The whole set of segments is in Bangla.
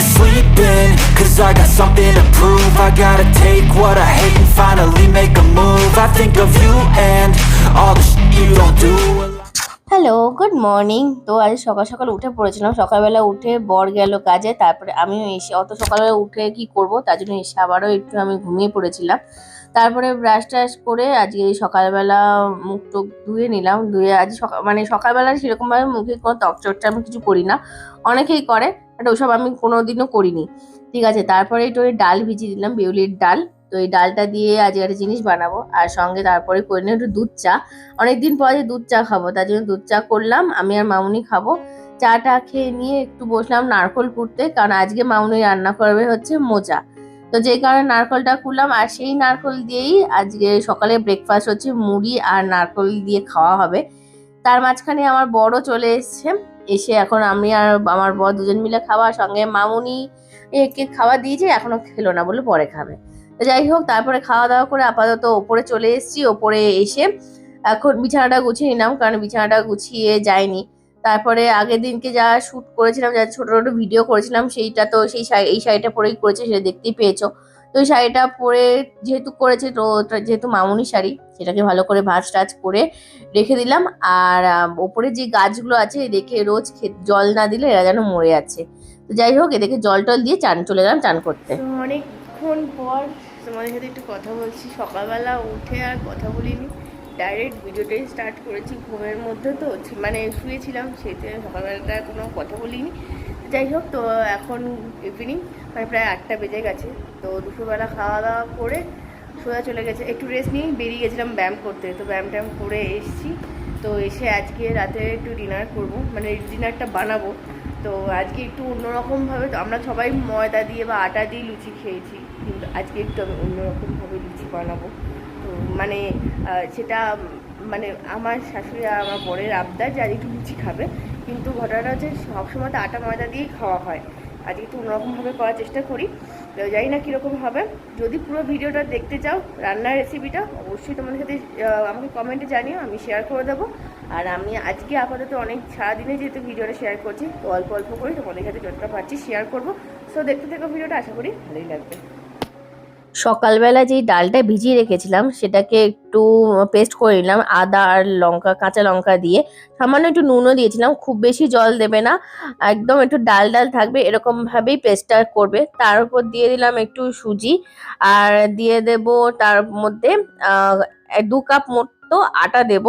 wanna sleep in Cause I got something to prove. I gotta take what I hate and finally make a move. I think of you and all the shit you don't do. Hello good morning তো আজ সকাল সকাল উঠে পড়েছিলাম। সকালবেলা উঠে বর গেল কাজে, তারপরে আমিও এসে অত সকালবেলা উঠে কি করব, তার জন্য এসে আবারও একটু আমি ঘুমিয়ে পড়েছিলাম। তারপরে ব্রাশ ট্রাশ করে আজকে সকালবেলা মুখ টুক ধুয়ে নিলাম। ধুয়ে আজ সকাল মানে সকালবেলা সেরকমভাবে মুখে কোনো ত্বকচর্চা আমি কিছু করি না। অনেকেই করে বাট ওসব আমি কোনোদিনও করিনি। ঠিক আছে, তারপরে একটু ওই ডাল ভিজিয়ে দিলাম, বিউলির ডাল। তো এই ডালটা দিয়ে আজ একটা জিনিস বানাবো, আর সঙ্গে তারপরে করে নিই একটু দুধ চা। অনেকদিন পরে দুধ চা খাব, তার জন্য দুধ চা করলাম, আমি আর মামুনি খাব। চাটা খেয়ে নিয়ে একটু বসলাম নারকল কুড়তে কারণ আজকে মামুনি রান্না করবে হচ্ছে মোজা তো যেই কারণে নারকলটা কুড়লাম আর সেই নারকল দিয়েই আজকে সকালে ব্রেকফাস্ট হচ্ছে মুড়ি আর নারকল দিয়ে খাওয়া হবে। তার মাঝখানে আমার বড় চলে এসছে এসে এখন আমি আর আমার বর দুজন মিলে খাওয়া সঙ্গে মামুনি একে খাওয়া দিয়েছে, এখনও খেলো না বলে পরে খাবে। তো যাই হোক, তারপরে খাওয়া দাওয়া করে আপাতত ওপরে চলে এসেছি, ওপরে এসে এখন বিছানাটা গুছিয়ে নিলাম, কারণ বিছানাটা গুছিয়ে যায়নি। তারপরে আগের দিনকে যা শ্যুট করেছিলাম, যা ছোট ছোট ভিডিও করেছিলাম, সেইটা তো সেই এই শাড়িটা পরেই করেছে, সেটা দেখতেই পেয়েছ। তো ওই শাড়িটা পরে যেহেতু করেছে, তো যেহেতু মামুনি শাড়ি, সেটাকে ভালো করে ভাঁজ টাজ করে রেখে দিলাম। আর ওপরে যে গাছগুলো আছে দেখে রোজ জল না দিলে এরা যেন মরে যাচ্ছে তো যাই হোক, এদেরকে জল টল দিয়ে চান, চলে গেলাম চান করতে। অনেকক্ষণ পর তোমাদের সাথে একটু কথা বলছি। সকালবেলা উঠে আর কথা বলিনি। ডাইরেক্ট ভিডিওটাই স্টার্ট করেছি ঘুমের মধ্যে তো। মানে শুয়েছিলাম, সেতে সকালবেলাটা কোনো কথা বলিনি। যাই হোক, তো এখন ইভিনিং মানে প্রায় আটটা বেজে গেছে। তো দুপুরবেলা খাওয়া দাওয়া করে সোজা চলে গেছে। একটু রেস্ট নিয়ে বেরিয়ে গেছিলাম ব্যায়াম করতে। তো ব্যায়াম ট্যায়াম করে এসেছি। তো এসে আজকে রাতে একটু ডিনার করব। মানে ডিনারটা বানাবো। তো আজকে একটু অন্যরকমভাবে আমরা সবাই ময়দা দিয়ে বা আটা দিয়ে লুচি খেয়েছি। কিন্তু আজকে একটু আমি অন্যরকমভাবে লুচি বানাবো। তো মানে সেটা মানে আমার শাশুড়ি আর আমার বরের আবদার যে আজ একটু লুচি খাবে। কিন্তু ঘটনাটা হচ্ছে সবসময় তো আটা ময়দা দিয়েই খাওয়া হয়। আজকে একটু অন্যরকমভাবে করার চেষ্টা করি। তো জানি না কীরকম হবে। যদি পুরো ভিডিওটা দেখতে চাও, রান্নার রেসিপিটা অবশ্যই তোমাদের সাথে আমাকে কমেন্টে জানিও, আমি শেয়ার করে দেবো। আর আমি আজকে আপাতত অনেক, সারাদিনে যেহেতু ভিডিওটা শেয়ার করছি, তো অল্প অল্প করে তোমাদের সাথে যতটা পারছি শেয়ার করব। সো দেখতে থাকো ভিডিওটা, আশা করি ভালোই লাগবে। সকালবেলা যেই ডালটা ভিজিয়ে রেখেছিলাম, সেটাকে একটু পেস্ট করে নিলাম, আদা আর লঙ্কা, কাঁচা লঙ্কা দিয়ে। সামান্য একটু নুনও দিয়েছিলাম, খুব বেশি জল দেবে না। একদম একটু ডাল ডাল থাকবে, এরকমভাবেই পেস্টটা করবে। তার উপর দিয়ে দিলাম একটু সুজি, আর দিয়ে দেব তার মধ্যে দু কাপ মতো আটা দেব।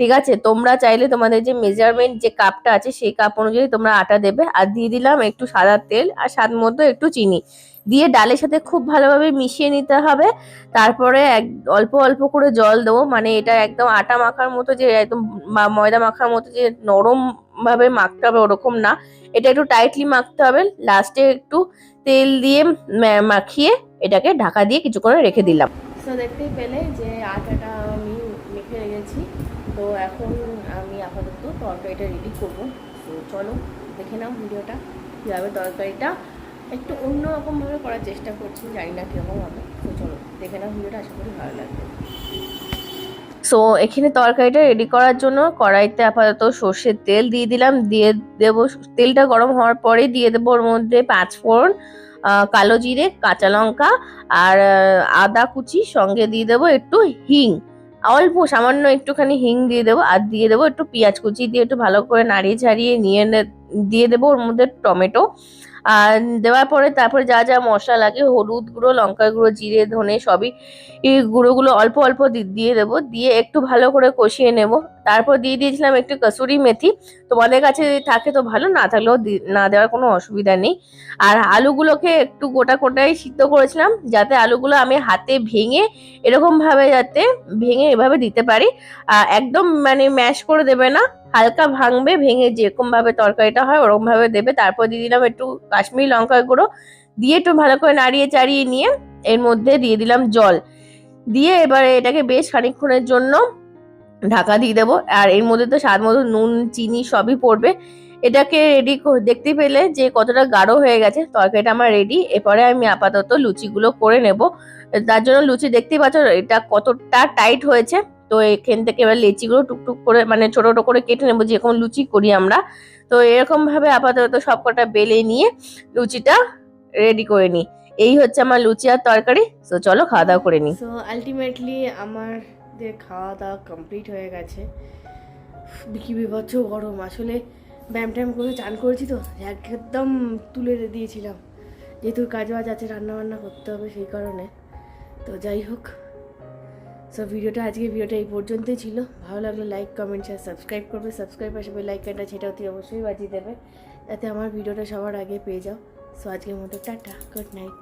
ঠিক আছে? তোমরা চাইলে তোমাদের যে মেজারমেন্ট যে কাপটা আছে, সেই কাপ অনুযায়ী তোমরা আটা দেবে। আর দিয়ে দিলাম একটু সাদা তেল আর স্বাদ মতো একটু চিনি। দিয়ে ডালের সাথে খুব ভালোভাবে মিশিয়ে নিতে হবে। তারপরে এক, অল্প অল্প করে জল দেবো। মানে এটা একদম আটা মাখার মতো যে একদম ময়দা মাখার মতো যে নরম ভাবে মাখতে হবে ওরকম না। এটা একটু টাইটলি মাখতে হবে। লাস্টে একটু তেল দিয়ে মাখিয়ে এটাকে ঢাকা দিয়ে কিছুক্ষণ রেখে দিলাম। তো দেখতেই পেলে যে আটাটা তো এখন আমি আপাতত তরকারিটা রেডি করব। তো চলো, দেখে নাও ভিডিওটা, কীভাবে তরকারিটা একটু অন্যরকমভাবে করার চেষ্টা করছি, জানি না কীরকম হবে। তো চলো, দেখে নাও ভিডিওটা, আশা করি ভালো লাগবে। সো এখানে তরকারিটা রেডি করার জন্য কড়াইতে আপাতত সর্ষের তেল দিয়ে দিলাম। দিয়ে দেব, তেলটা গরম হওয়ার পরে দিয়ে দেবো ওর মধ্যে পাঁচ ফোড়ন কালো জিরে, কাঁচা লঙ্কা আর, আদা কুচি, সঙ্গে দিয়ে দেবো একটু হিং। অল্প, সামান্য একটুখানি হিং দিয়ে দেবো, আর দিয়ে দেবো একটু পেঁয়াজ কুচি দিয়ে একটু ভালো করে নাড়িয়ে ছাড়িয়ে নিয়ে দিয়ে দেবো ওর মধ্যে টমেটো। আর দেওয়ার পরে তারপরে যা যা মশলা লাগে, হলুদ গুঁড়ো লঙ্কা গুঁড়ো, জিরে, ধনে সবই গুঁড়োগুলো অল্প অল্প দিয়ে দেবো। দিয়ে একটু ভালো করে কষিয়ে নেব। তারপর দিয়ে দিয়েছিলাম একটু কসুরি মেথি। তোমাদের কাছে থাকে তো ভালো, না থাকলেও না দেওয়ার কোনো অসুবিধা নেই। আর আলুগুলোকে একটু গোটা গোটাই সিদ্ধ করেছিলাম, যাতে আলুগুলো আমি হাতে ভেঙে এরকমভাবে যাতে ভেঙে এভাবে দিতে পারি। একদম মানে ম্যাশ করে দেবে না। হালকা ভাঙবে, ভেঙে যেরকম ভাবে তরকারিটা হয় ওরকম ভাবে দেবে। তারপর দিয়ে দিলাম একটু কাশ্মীরি লঙ্কা গুঁড়ো। দিয়ে একটু ভালো করে নাড়িয়ে চাড়িয়ে নিয়ে এর মধ্যে দিয়ে দিলাম জল। দিয়ে এবারে এটাকে বেশ খানিকক্ষণের জন্য ঢাকা দিয়ে দেবো। আর এর মধ্যে তো স্বাদ মতো নুন, চিনি সবই পড়বে। এটাকে রেডি দেখতে পেলে যে কতটা গাঢ় হয়ে গেছে, তরকারিটা আমার রেডি এরপরে আমি আপাতত লুচিগুলো করে নেব। তার জন্য লুচি দেখতেই পাচ্ছ এটা কতটা টাইট হয়েছে। তো এখান থেকে এবার লেচিগুলো টুকটুক করে মানে ছোট ছোট করে কেটে নেব, যেরকম লুচি করি আমরা। তো এরকম ভাবে আপাতত সবকটা বেলে নিয়ে লুচিটা রেডি করে নিই। এই হচ্ছে আমার লুচি আর তরকারি। তো চলো খাওয়া দাওয়া করে নিই। সো আলটিমেটলি আমাদের খাওয়া দাওয়া কমপ্লিট হয়ে গেছে। বিকি বিভৎস গরম। আসলে ব্যায়াম ট্যাম করে চান করেছি তো, একদম তুলে দিয়েছিলাম। যেহেতু কাজ বাজ আছে রান্না বান্না করতে হবে সেই কারণে। তো যাই হোক। সো ভিডিওটা আজকে ভিডিওটা এই পর্যন্তই ছিল। ভালো লাগলে লাইক কমেন্ট শেয়ার সাবস্ক্রাইব করবে। সাবস্ক্রাইব আসবে লাইক কাটা সেটা অতি অবশ্যই বাজিয়ে দেবে। যাতে আমার ভিডিওটা সবার আগে পেয়ে যাও। সো আজকের মতো টাটা। Good night